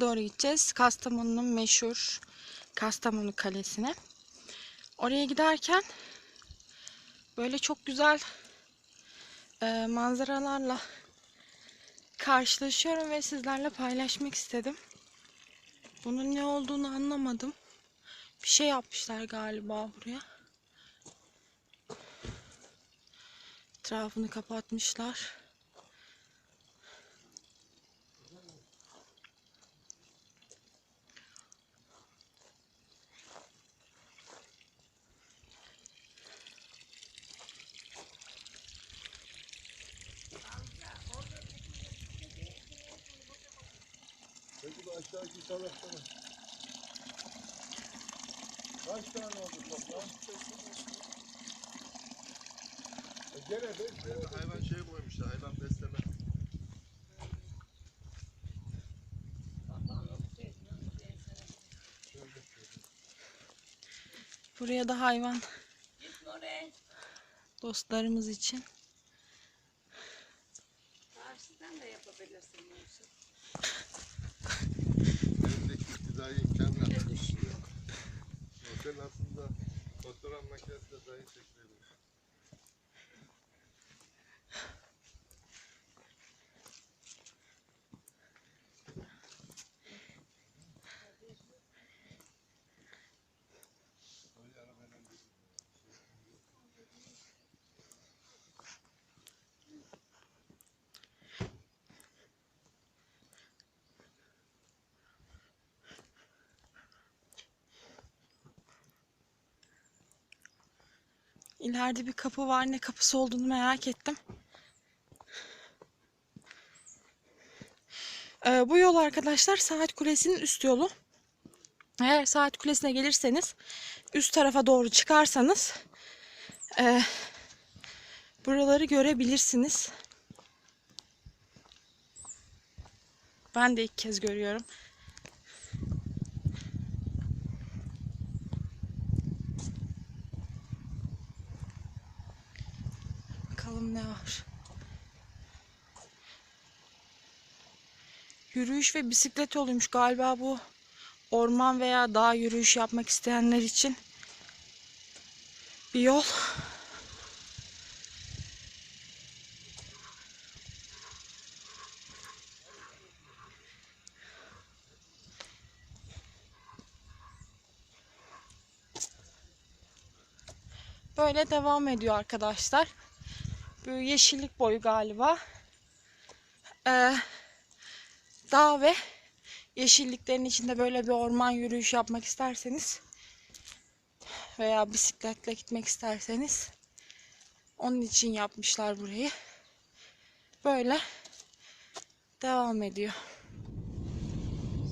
doğru gideceğiz. Kastamonu'nun meşhur Kastamonu Kalesi'ne. Oraya giderken böyle çok güzel e, manzaralarla karşılaşıyorum ve sizlerle paylaşmak istedim. Bunun ne olduğunu anlamadım. Bir şey yapmışlar galiba buraya. Etrafını kapatmışlar. Peki bu aşağıdaki salaklara. Kaç tane oldu toplam? E gene de hayvan şey koymuşlar, hayvan besleme. Buraya da hayvan dostlarımız için. Fotoğraf makinesiyle dahi çekilebilir. İleride bir kapı var. Ne kapısı olduğunu merak ettim. Ee, bu yol arkadaşlar Saat Kulesi'nin üst yolu. Eğer Saat Kulesi'ne gelirseniz üst tarafa doğru çıkarsanız e, buraları görebilirsiniz. Ben de ilk kez görüyorum. Bakalım ne var. Yürüyüş ve bisiklet yoluymuş galiba bu. Orman veya dağ yürüyüş yapmak isteyenler için bir yol. Böyle devam ediyor arkadaşlar. Bu yeşillik boyu galiba. Ee, dağ ve yeşilliklerin içinde böyle bir orman yürüyüş yapmak isterseniz veya bisikletle gitmek isterseniz onun için yapmışlar burayı. Böyle devam ediyor.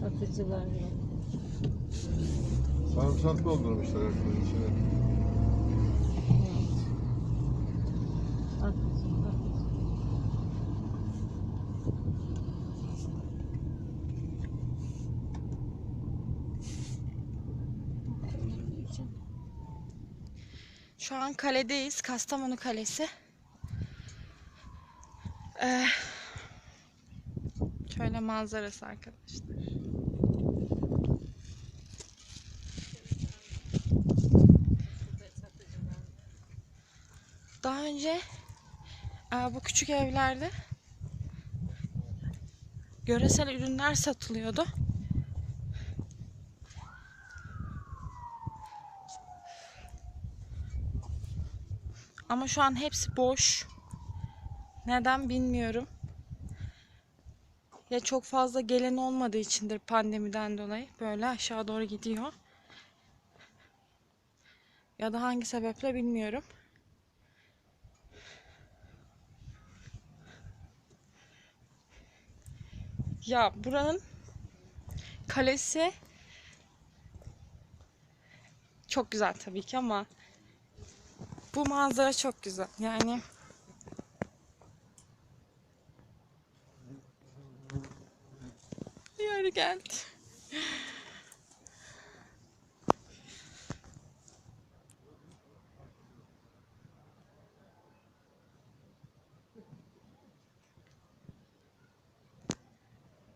Satıcılar yok. Sarımsak doldurmuşlar içine. Şu an kaledeyiz. Kastamonu Kalesi. Ee, şöyle manzarası arkadaşlar. Daha önce e, bu küçük evlerde göresel ürünler satılıyordu. Ama şu an hepsi boş. Neden bilmiyorum. Ya çok fazla gelen olmadığı içindir pandemiden dolayı. Böyle aşağı doğru gidiyor. Ya da hangi sebeple bilmiyorum. Ya buranın kalesi çok güzel tabii ki ama bu manzara çok güzel. Yani Yürü geldi.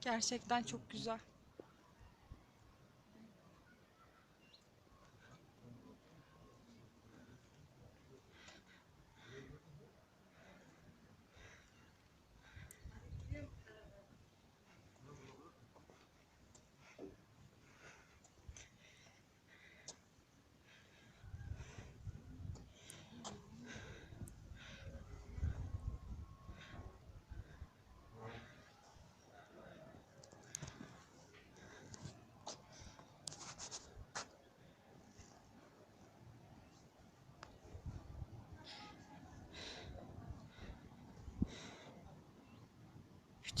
Gerçekten çok güzel.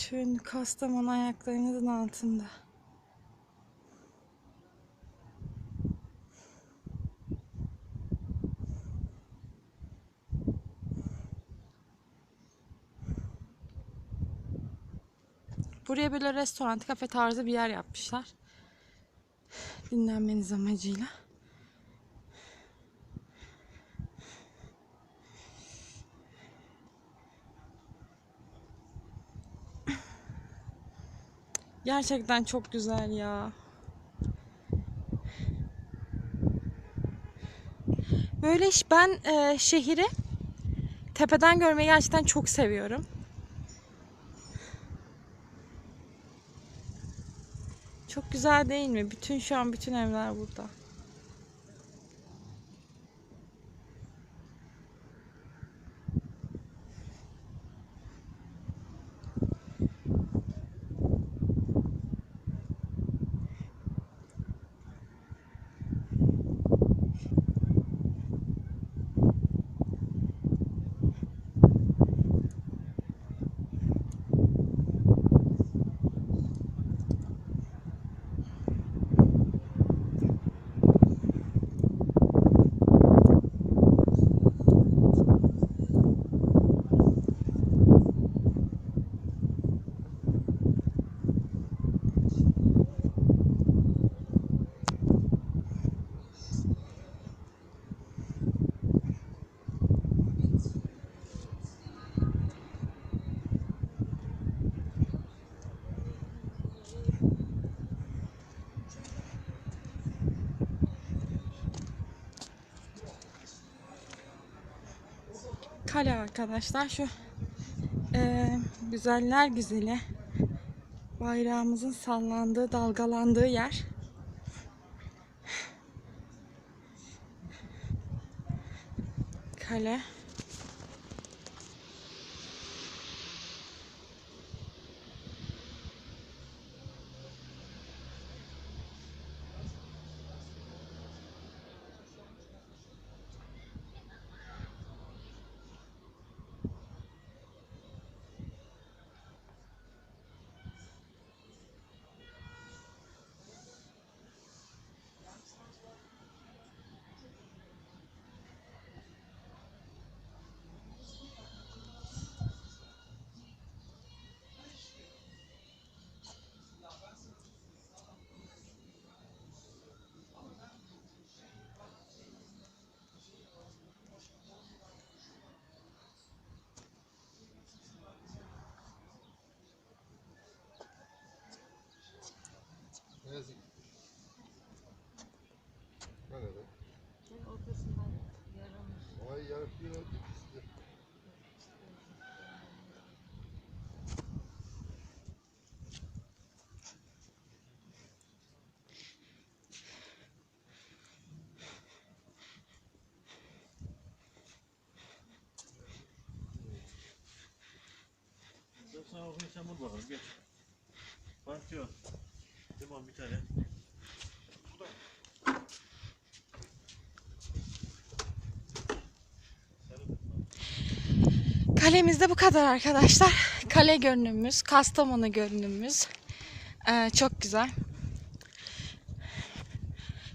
Bütün Kastamonu ayaklarınızın altında. Buraya böyle restoran, kafe tarzı bir yer yapmışlar. Dinlenmeniz amacıyla. Gerçekten çok güzel ya. Böyle iş- ben e, şehri tepeden görmeyi gerçekten çok seviyorum. Çok güzel değil mi? Bütün şu an bütün evler burada. Kale arkadaşlar şu eee, güzeller güzeli bayrağımızın sallandığı dalgalandığı yer. Kale. Sana okuyun sen vur bakalım geç. Partiyor. Limon bir tane. Kalemizde bu kadar arkadaşlar. Kale görünümümüz, Kastamonu görünümümüz. Ee, çok güzel.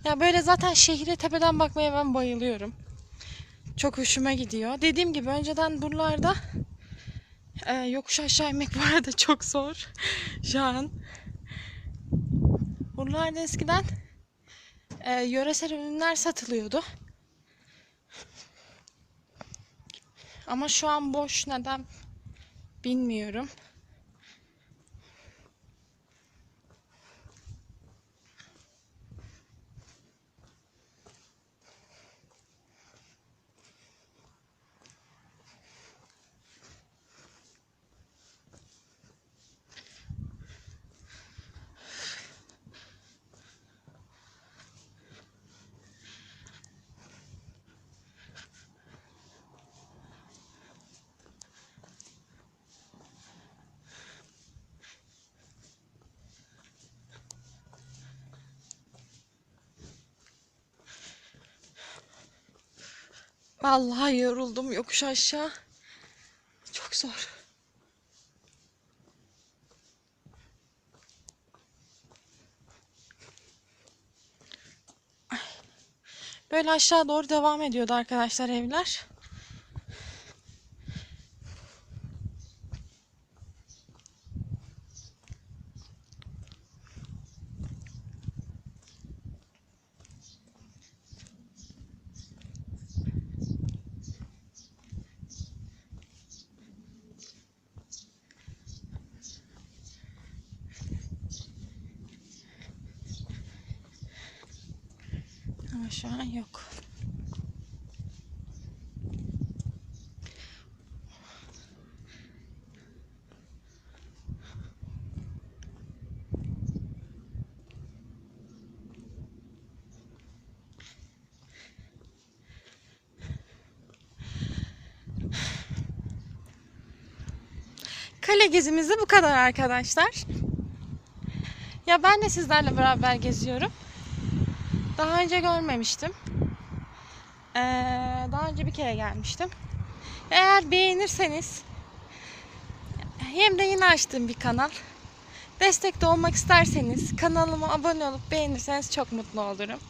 Ya böyle zaten şehire tepeden bakmaya ben bayılıyorum. Çok hoşuma gidiyor. Dediğim gibi önceden buralarda e, yokuş aşağı inmek bu arada çok zor. Şu an. Buralarda eskiden e, yöresel ürünler satılıyordu. Ama şu an boş neden bilmiyorum. Vallahi yoruldum yokuş aşağı. Çok zor. Böyle aşağı doğru devam ediyordu arkadaşlar evler. Ama şu an yok. Kale gezimiz de bu kadar arkadaşlar. Ya ben de sizlerle beraber geziyorum. Daha önce görmemiştim. Ee, daha önce bir kere gelmiştim. Eğer beğenirseniz hem de yeni açtığım bir kanal. Destekte olmak isterseniz kanalıma abone olup beğenirseniz çok mutlu olurum.